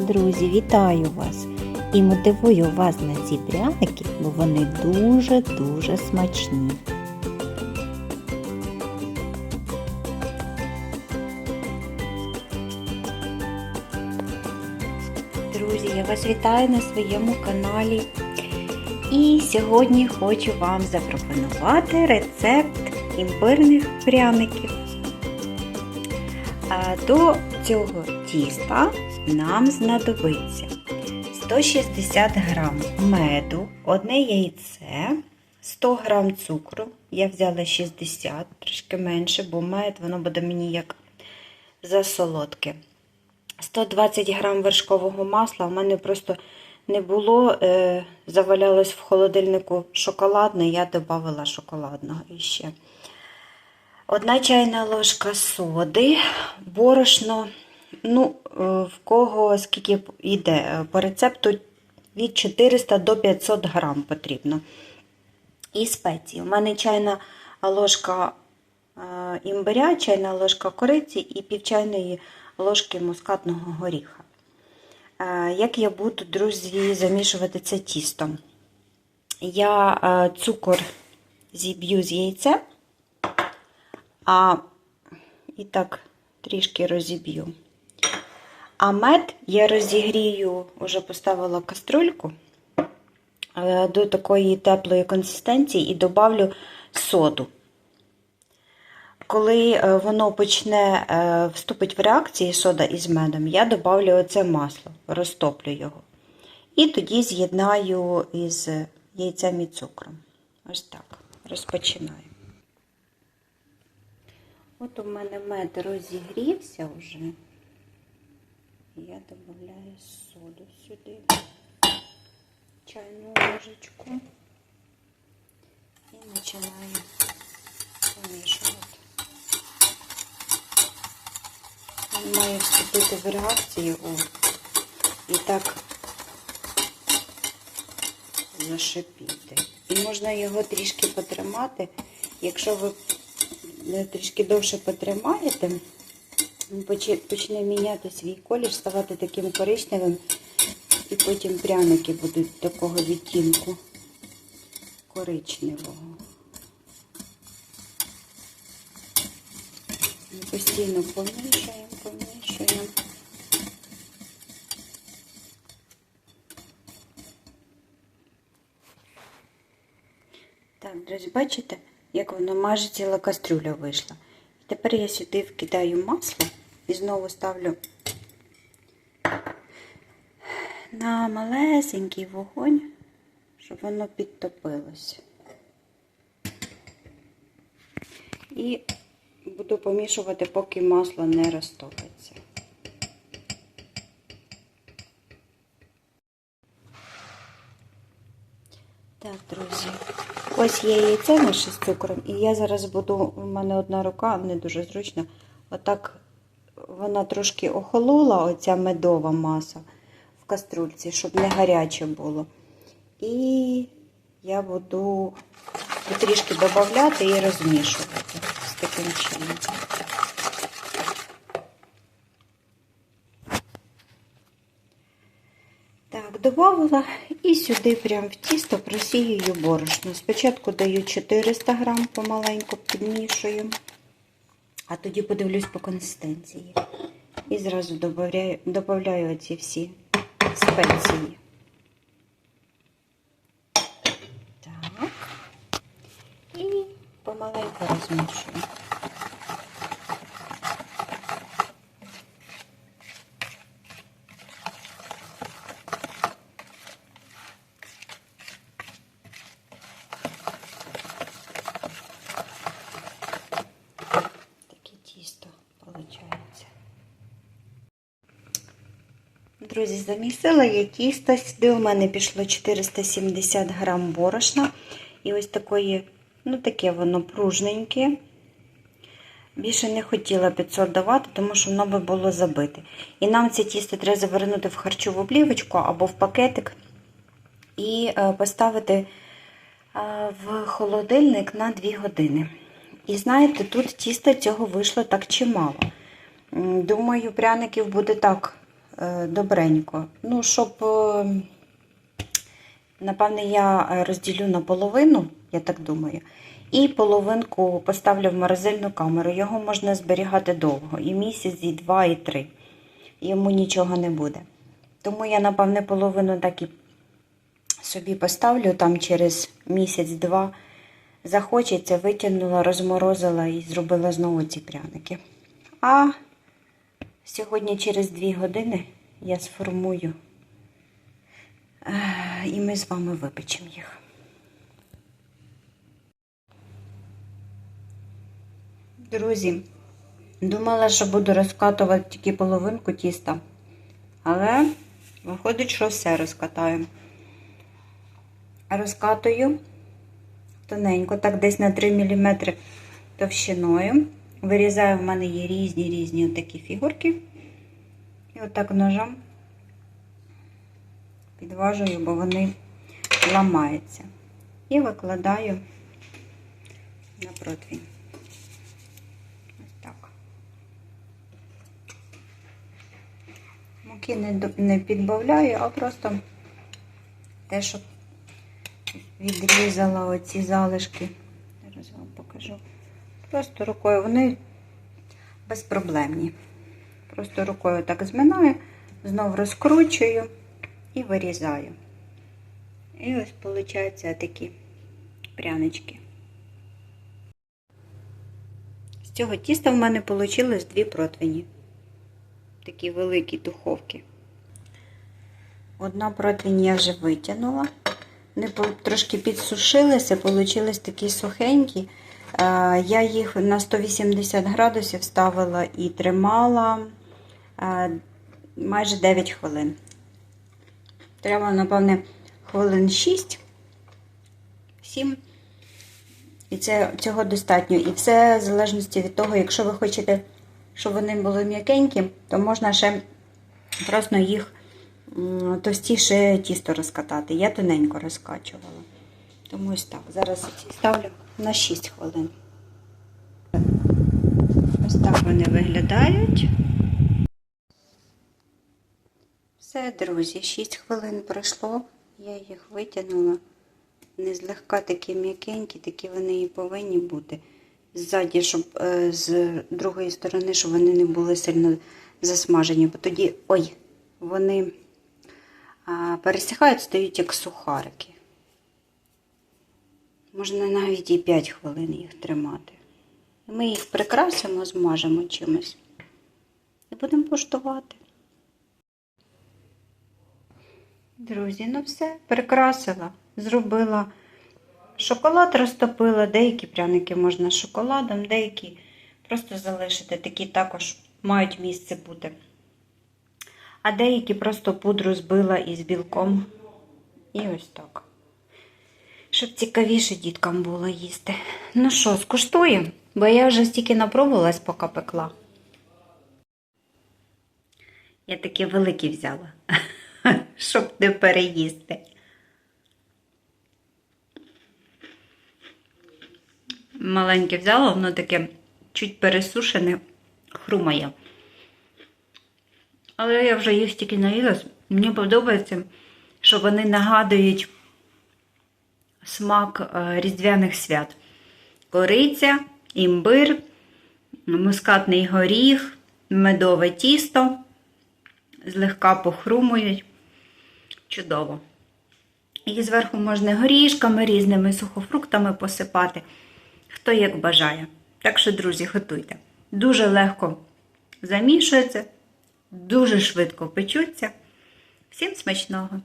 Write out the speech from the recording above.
Друзі, вітаю вас і мотивую вас на ці пряники, бо вони дуже-дуже смачні. Друзі, я вас вітаю на своєму каналі. І сьогодні хочу вам запропонувати рецепт імбирних пряників. До цього тіста нам знадобиться 160 г меду, одне яйце, 100 г цукру. Я взяла 60, трішки менше, бо мед воно буде мені як засолодке. 120 г вершкового масла. У мене просто не було, е, завалялось в холодильнику шоколадне, я додавала шоколадного іще. Одна чайна ложка соди, борошно, ну, е, в кого скільки йде, е, по рецепту від 400 до 500 грам потрібно. І спеції. У мене чайна ложка е, імбиря, чайна ложка кориці і пів чайної ложки мускатного горіха. Як я буду, друзі, замішувати це тісто? Я цукор зіб'ю з яйцем, а і так трішки розіб'ю. А мед я розігрію, вже поставила каструльку е, до такої теплої консистенції і добавлю соду. Коли е, воно почне е, вступить в реакції сода із медом, я добавлю оце масло, розтоплю його. І тоді з'єднаю із яйцем і цукром. Ось так. Розпочинаю. От у мене мед розігрівся вже. Я додаю соду сюди, чайну ложечку і починаю помішувати. Він має вступити в реакцію о, і так зашипіти. І можна його трішки потримати. Якщо ви трішки довше потримаєте, він почне міняти свій колір, ставати таким коричневим, і потім пряники будуть такого відтінку коричневого. Ми постійно помішуємо, помішуємо. Так, друзі, бачите, як воно майже ціла кастрюля вийшла. Тепер я сюди вкидаю масло і знову ставлю на малесенький вогонь, щоб воно підтопилося. І буду помішувати, поки масло не розтопиться. Так, друзі, ось є яйце наше з цукром, і я зараз буду, у мене одна рука, не дуже зручно, отак вона трошки охолола, оця медова маса в каструльці, щоб не гаряче було. І я буду трішки додати і розмішувати з таким чином. Так, додавала і сюди прямо в тісто просіюю борошно. Спочатку даю 400 грам, помаленьку підмішую, а тоді подивлюсь по консистенції. І зразу додаю, додаю оці всі спеції. Так. І помаленьку розмішую. Таке тісто виходить. Друзі, замісила я тісто. Сюди у мене пішло 470 грам борошна. І ось такої, ну таке воно пружненьке. Більше не хотіла 500 давати, тому що воно би було забите. І нам це тісто треба завернути в харчову плівочку або в пакетик і е, поставити е, в холодильник на 2 години. І знаєте, тут тіста цього вийшло так чимало. Думаю, пряників буде так добренько. Ну, щоб, е, напевне, я е, розділю на половину, я так думаю. І половинку поставлю в морозильну камеру. Його можна зберігати довго. І місяць, і два, і три. Йому нічого не буде. Тому я, напевне, половину так і собі поставлю там через місяць-два. Захочеться, витягнула, розморозила і зробила знову ці пряники. А сьогодні через дві години я сформую. е, І ми з вами випечемо їх. Друзі, думала, що буду розкатувати тільки половинку тіста, але виходить, що все розкатаю. Розкатую тоненько, так десь на 3 мм товщиною. Вирізаю, в мене є різні різні такі фігурки. І отак ножом підважую, бо вони ламаються. І викладаю на противень. Ось так. Муки не, не підбавляю, а просто те, що відрізала оці залишки. Зараз вам покажу. Просто рукою вони безпроблемні. Просто рукою так зминаю, знову розкручую і вирізаю. І ось виходить такі прянички. З цього тіста в мене вийшло дві противні. Такі великі духовки. Одна противень я вже витягнула. Вони трошки підсушилися, получились такі сухенькі. Е, Я їх на 180 градусів ставила і тримала е, майже 9 хвилин. Треба, напевне, хвилин 6, 7. І це, цього достатньо. І все в залежності від того, якщо ви хочете, щоб вони були м'якенькі, то можна ще просто їх товстіше тісто розкатати. Я тоненько розкачувала. Тому ось так. Зараз ставлю на 6 хвилин. Ось так вони виглядають. Все, друзі, 6 хвилин пройшло. Я їх витягнула. Вони злегка такі м'якенькі, такі вони і повинні бути. Ззаді, щоб е, з другої сторони, щоб вони не були сильно засмажені, бо тоді, ой, вони пересихають, стають як сухарики. Можна навіть і 5 хвилин їх тримати. Ми їх прикрасимо, змажемо чимось. І будемо куштувати. Друзі, ну все, прикрасила, зробила. Шоколад розтопила, деякі пряники можна шоколадом, деякі просто залишити, такі також мають місце бути. А деякі просто пудру збила із білком. І ось так. Щоб цікавіше діткам було їсти. Ну що, скуштуємо? Бо я вже стільки напробувалась, поки пекла. Я такі великі взяла, щоб не переїсти. Маленьке взяла, воно таке чуть пересушене, хрумає. Але я вже їх тільки наїлась. Мені подобається, що вони нагадують смак е, різдвяних свят. Кориця, імбир, мускатний горіх, медове тісто, злегка похрумують. Чудово. І зверху можна горішками різними сухофруктами посипати, хто як бажає. Так що, друзі, готуйте. Дуже легко замішується, дуже швидко печуться. Всім смачного!